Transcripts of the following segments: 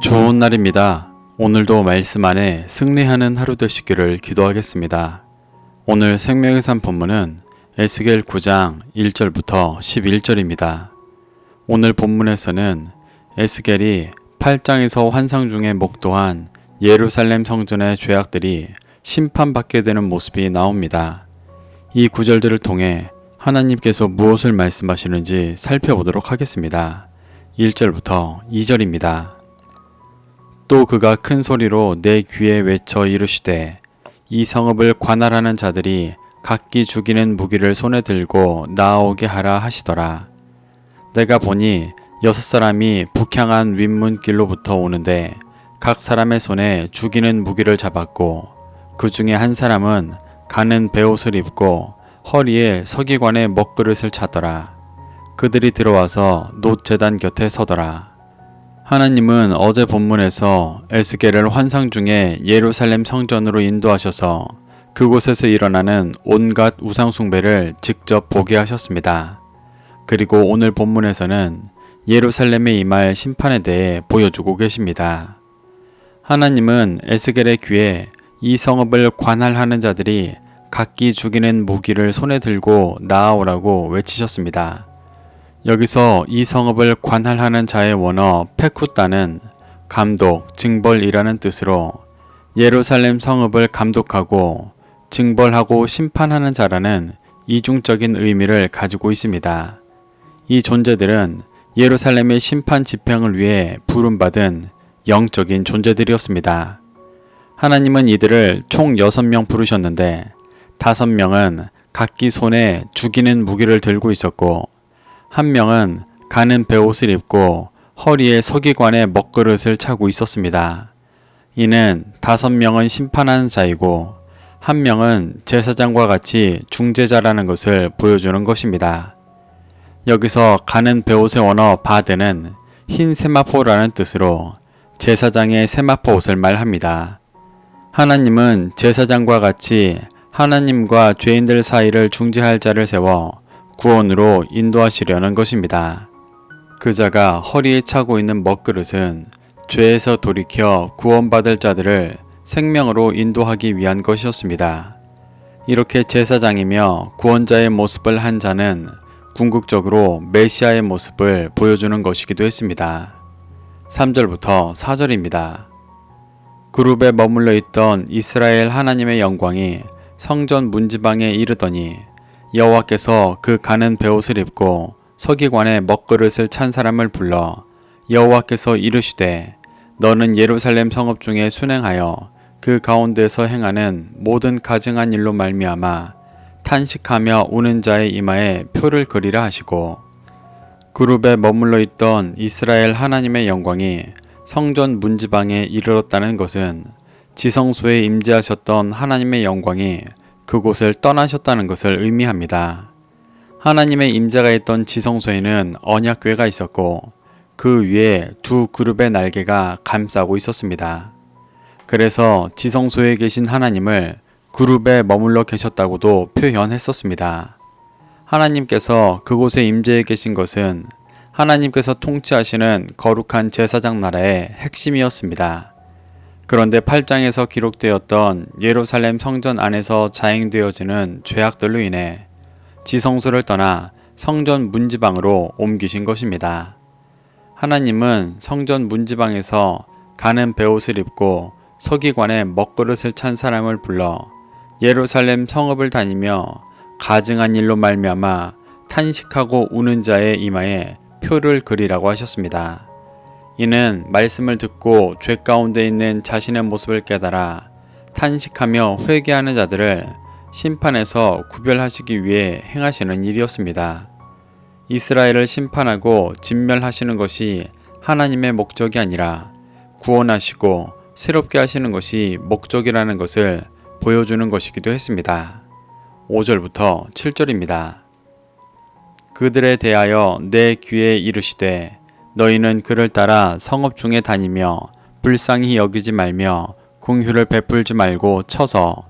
좋은 날입니다. 오늘도 말씀 안에 승리하는 하루 되시기를 기도하겠습니다. 오늘 생명의 산 본문은 에스겔 9장 1절부터 11절입니다. 오늘 본문에서는 에스겔이 8장에서 환상 중에 목도한 예루살렘 성전의 죄악들이 심판받게 되는 모습이 나옵니다. 이 구절들을 통해 하나님께서 무엇을 말씀하시는지 살펴보도록 하겠습니다. 1절부터 2절입니다. 또 그가 큰 소리로 내 귀에 외쳐 이르시되 이 성읍을 관할하는 자들이 각기 죽이는 무기를 손에 들고 나오게 하라 하시더라. 내가 보니 여섯 사람이 북향한 윗문길로부터 오는데 각 사람의 손에 죽이는 무기를 잡았고 그 중에 한 사람은 가는 베옷을 입고 허리에 서기관의 먹그릇을 차더라. 그들이 들어와서 놋재단 곁에 서더라. 하나님은 어제 본문에서 에스겔을 환상 중에 예루살렘 성전으로 인도하셔서 그곳에서 일어나는 온갖 우상숭배를 직접 보게 하셨습니다. 그리고 오늘 본문에서는 예루살렘에 임할 심판에 대해 보여주고 계십니다. 하나님은 에스겔의 귀에 이 성읍을 관할하는 자들이 각기 죽이는 무기를 손에 들고 나아오라고 외치셨습니다. 여기서 이 성읍을 관할하는 자의 원어 페쿠따는 감독, 징벌이라는 뜻으로 예루살렘 성읍을 감독하고 징벌하고 심판하는 자라는 이중적인 의미를 가지고 있습니다. 이 존재들은 예루살렘의 심판 집행을 위해 부름받은 영적인 존재들이었습니다. 하나님은 이들을 총 6명 부르셨는데 5명은 각기 손에 죽이는 무기를 들고 있었고 한 명은 가는 베옷을 입고 허리에 서기관의 먹그릇을 차고 있었습니다. 이는 다섯 명은 심판하는 자이고 한 명은 제사장과 같이 중재자라는 것을 보여주는 것입니다. 여기서 가는 베옷의 원어 바드는 흰 세마포라는 뜻으로 제사장의 세마포 옷을 말합니다. 하나님은 제사장과 같이 하나님과 죄인들 사이를 중재할 자를 세워 구원으로 인도하시려는 것입니다. 그자가 허리에 차고 있는 먹그릇은 죄에서 돌이켜 구원받을 자들을 생명으로 인도하기 위한 것이었습니다. 이렇게 제사장이며 구원자의 모습을 한 자는 궁극적으로 메시아의 모습을 보여주는 것이기도 했습니다. 3절부터 4절입니다. 그룹에 머물러 있던 이스라엘 하나님의 영광이 성전 문지방에 이르더니 여호와께서 그 가는 베옷을 입고 서기관의 먹그릇을 찬 사람을 불러 여호와께서 이르시되 너는 예루살렘 성읍 중에 순행하여 그 가운데서 행하는 모든 가증한 일로 말미암아 탄식하며 우는 자의 이마에 표를 그리라 하시고 그룹에 머물러 있던 이스라엘 하나님의 영광이 성전 문지방에 이르렀다는 것은 지성소에 임재하셨던 하나님의 영광이 그곳을 떠나셨다는 것을 의미합니다. 하나님의 임재가 있던 지성소에는 언약궤가 있었고 그 위에 두 그룹의 날개가 감싸고 있었습니다. 그래서 지성소에 계신 하나님을 그룹에 머물러 계셨다고도 표현했었습니다. 하나님께서 그곳에 임재해 계신 것은 하나님께서 통치하시는 거룩한 제사장 나라의 핵심이었습니다. 그런데 8장에서 기록되었던 예루살렘 성전 안에서 자행되어지는 죄악들로 인해 지성소를 떠나 성전 문지방으로 옮기신 것입니다. 하나님은 성전 문지방에서 가는 베옷을 입고 서기관의 먹그릇을 찬 사람을 불러 예루살렘 성읍을 다니며 가증한 일로 말미암아 탄식하고 우는 자의 이마에 표를 그리라고 하셨습니다. 이는 말씀을 듣고 죄 가운데 있는 자신의 모습을 깨달아 탄식하며 회개하는 자들을 심판에서 구별하시기 위해 행하시는 일이었습니다. 이스라엘을 심판하고 진멸하시는 것이 하나님의 목적이 아니라 구원하시고 새롭게 하시는 것이 목적이라는 것을 보여주는 것이기도 했습니다. 5절부터 7절입니다. 그들에 대하여 내 귀에 이르시되 너희는 그를 따라 성읍 중에 다니며 불쌍히 여기지 말며 공휴를 베풀지 말고 쳐서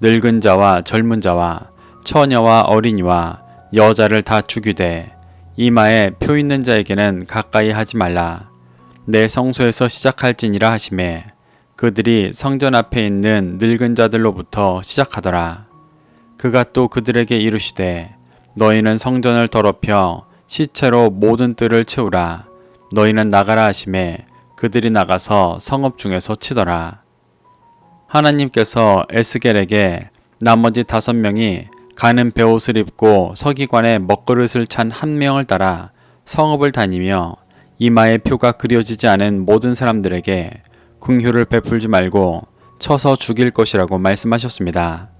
늙은 자와 젊은 자와 처녀와 어린이와 여자를 다 죽이되 이마에 표 있는 자에게는 가까이 하지 말라. 내 성소에서 시작할지니라 하심에 그들이 성전 앞에 있는 늙은 자들로부터 시작하더라. 그가 또 그들에게 이르시되 너희는 성전을 더럽혀 시체로 모든 뜰을 채우라. 너희는 나가라 하심에 그들이 나가서 성읍 중에서 치더라. 하나님께서 에스겔에게 나머지 다섯 명이 가는 베옷을 입고 서기관의 먹그릇을 찬 한 명을 따라 성읍을 다니며 이마에 표가 그려지지 않은 모든 사람들에게 궁휼을 베풀지 말고 쳐서 죽일 것이라고 말씀하셨습니다.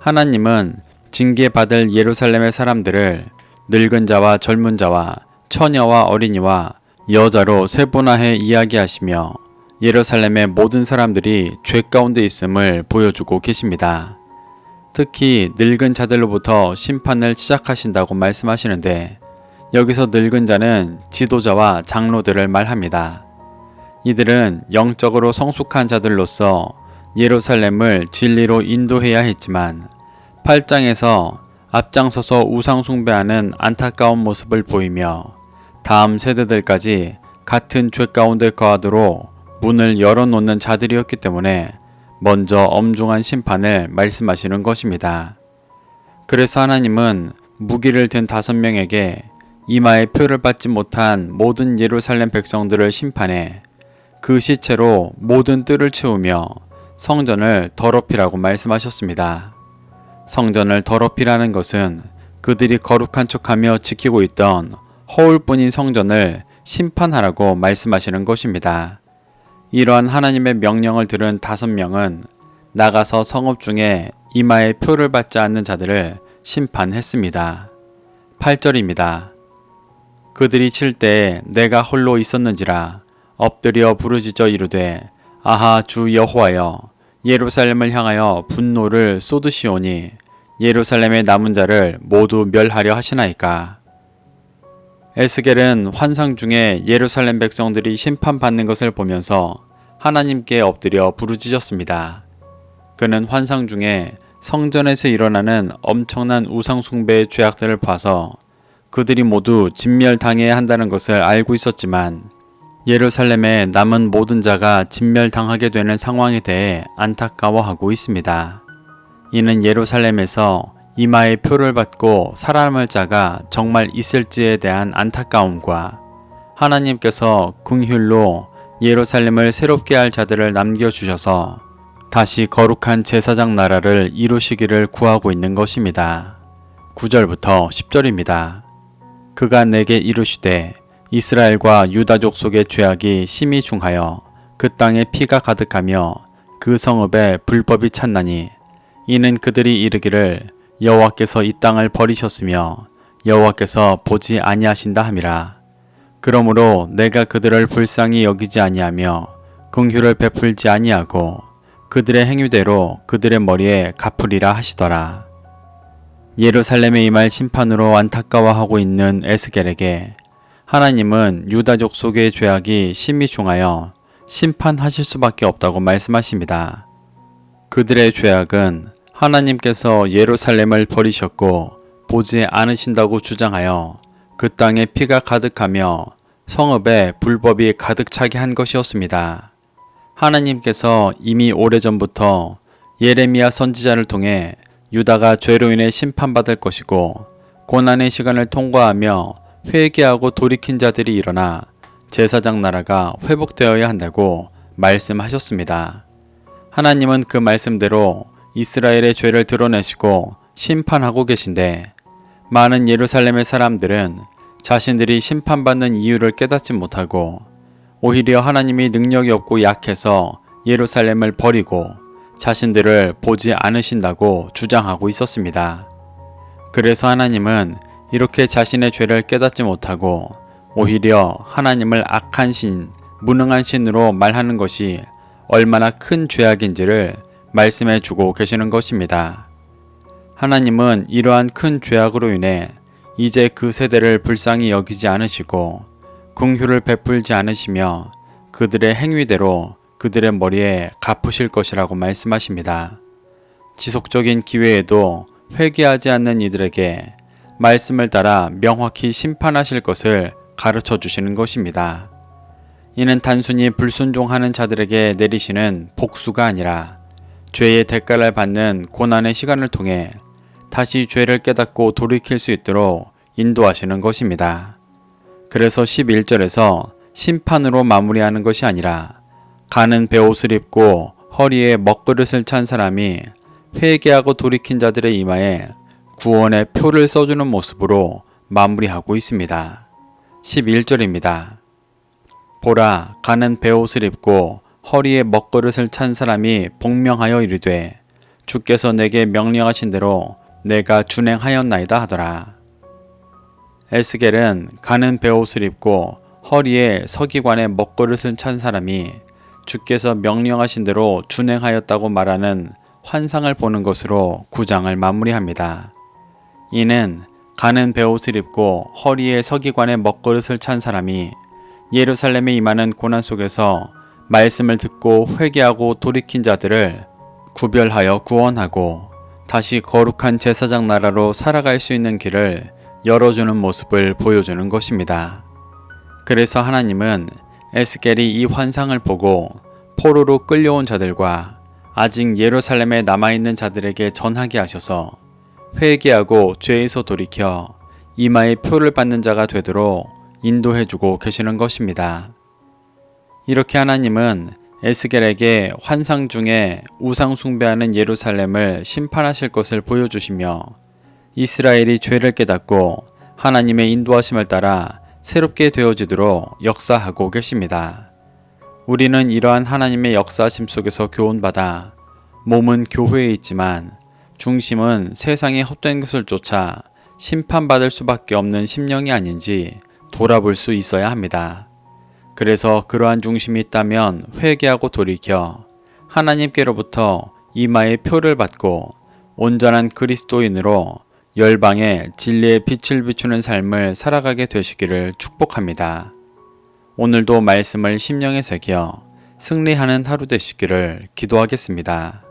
하나님은 징계받을 예루살렘의 사람들을 늙은 자와 젊은 자와 처녀와 어린이와 여자로 세분화해 이야기하시며 예루살렘의 모든 사람들이 죄 가운데 있음을 보여주고 계십니다. 특히 늙은 자들로부터 심판을 시작하신다고 말씀하시는데 여기서 늙은 자는 지도자와 장로들을 말합니다. 이들은 영적으로 성숙한 자들로서 예루살렘을 진리로 인도해야 했지만 8장에서 앞장서서 우상숭배하는 안타까운 모습을 보이며 다음 세대들까지 같은 죄 가운데 거하도록 문을 열어놓는 자들이었기 때문에 먼저 엄중한 심판을 말씀하시는 것입니다. 그래서 하나님은 무기를 든 다섯 명에게 이마에 표를 받지 못한 모든 예루살렘 백성들을 심판해 그 시체로 모든 뜰을 채우며 성전을 더럽히라고 말씀하셨습니다. 성전을 더럽히라는 것은 그들이 거룩한 척하며 지키고 있던 허울뿐인 성전을 심판하라고 말씀하시는 것입니다. 이러한 하나님의 명령을 들은 다섯 명은 나가서 성읍 중에 이마에 표를 받지 않는 자들을 심판했습니다. 8절입니다. 그들이 칠 때에 내가 홀로 있었는지라 엎드려 부르짖어 이르되 아하 주 여호와여 예루살렘을 향하여 분노를 쏟으시오니 예루살렘의 남은 자를 모두 멸하려 하시나이까 에스겔은 환상 중에 예루살렘 백성들이 심판받는 것을 보면서 하나님께 엎드려 부르짖었습니다. 그는 환상 중에 성전에서 일어나는 엄청난 우상숭배의 죄악들을 봐서 그들이 모두 진멸당해야 한다는 것을 알고 있었지만 예루살렘의 남은 모든 자가 진멸당하게 되는 상황에 대해 안타까워하고 있습니다. 이는 예루살렘에서 이마에 표를 받고 살아남을 자가 정말 있을지에 대한 안타까움과 하나님께서 궁휼로 예루살렘을 새롭게 할 자들을 남겨주셔서 다시 거룩한 제사장 나라를 이루시기를 구하고 있는 것입니다. 9절부터 10절입니다. 그가 내게 이르시되 이스라엘과 유다족 속의 죄악이 심히 중하여 그 땅에 피가 가득하며 그 성읍에 불법이 찼나니 이는 그들이 이르기를 여호와께서 이 땅을 버리셨으며 여호와께서 보지 아니하신다 함이라. 그러므로 내가 그들을 불쌍히 여기지 아니하며 긍휼을 베풀지 아니하고 그들의 행위대로 그들의 머리에 갚으리라 하시더라. 예루살렘에 임할 심판으로 안타까워하고 있는 에스겔에게 하나님은 유다족 속의 죄악이 심히 중하여 심판하실 수밖에 없다고 말씀하십니다. 그들의 죄악은 하나님께서 예루살렘을 버리셨고 보지 않으신다고 주장하여 그 땅에 피가 가득하며 성읍에 불법이 가득 차게 한 것이었습니다. 하나님께서 이미 오래전부터 예레미야 선지자를 통해 유다가 죄로 인해 심판받을 것이고 고난의 시간을 통과하며 회개하고 돌이킨 자들이 일어나 제사장 나라가 회복되어야 한다고 말씀하셨습니다. 하나님은 그 말씀대로 이스라엘의 죄를 드러내시고 심판하고 계신데 많은 예루살렘의 사람들은 자신들이 심판받는 이유를 깨닫지 못하고 오히려 하나님이 능력이 없고 약해서 예루살렘을 버리고 자신들을 보지 않으신다고 주장하고 있었습니다. 그래서 하나님은 이렇게 자신의 죄를 깨닫지 못하고 오히려 하나님을 악한 신, 무능한 신으로 말하는 것이 얼마나 큰 죄악인지를 말씀해 주고 계시는 것입니다. 하나님은 이러한 큰 죄악으로 인해 이제 그 세대를 불쌍히 여기지 않으시고 긍휼을 베풀지 않으시며 그들의 행위대로 그들의 머리에 갚으실 것이라고 말씀하십니다. 지속적인 기회에도 회개하지 않는 이들에게 말씀을 따라 명확히 심판하실 것을 가르쳐 주시는 것입니다. 이는 단순히 불순종하는 자들에게 내리시는 복수가 아니라 죄의 대가를 받는 고난의 시간을 통해 다시 죄를 깨닫고 돌이킬 수 있도록 인도하시는 것입니다. 그래서 11절에서 심판으로 마무리하는 것이 아니라 가는 베옷을 입고 허리에 먹그릇을 찬 사람이 회개하고 돌이킨 자들의 이마에 구원의 표를 써주는 모습으로 마무리하고 있습니다. 11절입니다. 보라 가는 베옷을 입고 허리에 먹그릇을 찬 사람이 복명하여 이르되 주께서 내게 명령하신 대로 내가 준행하였나이다 하더라. 에스겔은 가는 베옷을 입고 허리에 서기관의 먹그릇을 찬 사람이 주께서 명령하신 대로 준행하였다고 말하는 환상을 보는 것으로 구장을 마무리합니다. 이는 가는 베옷을 입고 허리에 서기관의 먹그릇을 찬 사람이 예루살렘에 임하는 고난 속에서 말씀을 듣고 회개하고 돌이킨 자들을 구별하여 구원하고 다시 거룩한 제사장 나라로 살아갈 수 있는 길을 열어주는 모습을 보여주는 것입니다. 그래서 하나님은 에스겔이 이 환상을 보고 포로로 끌려온 자들과 아직 예루살렘에 남아있는 자들에게 전하게 하셔서 회개하고 죄에서 돌이켜 이마의 표를 받는 자가 되도록 인도해주고 계시는 것입니다. 이렇게 하나님은 에스겔에게 환상 중에 우상 숭배하는 예루살렘을 심판하실 것을 보여주시며 이스라엘이 죄를 깨닫고 하나님의 인도하심을 따라 새롭게 되어지도록 역사하고 계십니다. 우리는 이러한 하나님의 역사하심 속에서 교훈받아 몸은 교회에 있지만 중심은 세상의 헛된 것을 쫓아 심판받을 수밖에 없는 심령이 아닌지 돌아볼 수 있어야 합니다. 그래서 그러한 중심이 있다면 회개하고 돌이켜 하나님께로부터 이마의 표를 받고 온전한 그리스도인으로 열방에 진리의 빛을 비추는 삶을 살아가게 되시기를 축복합니다. 오늘도 말씀을 심령에 새겨 승리하는 하루 되시기를 기도하겠습니다.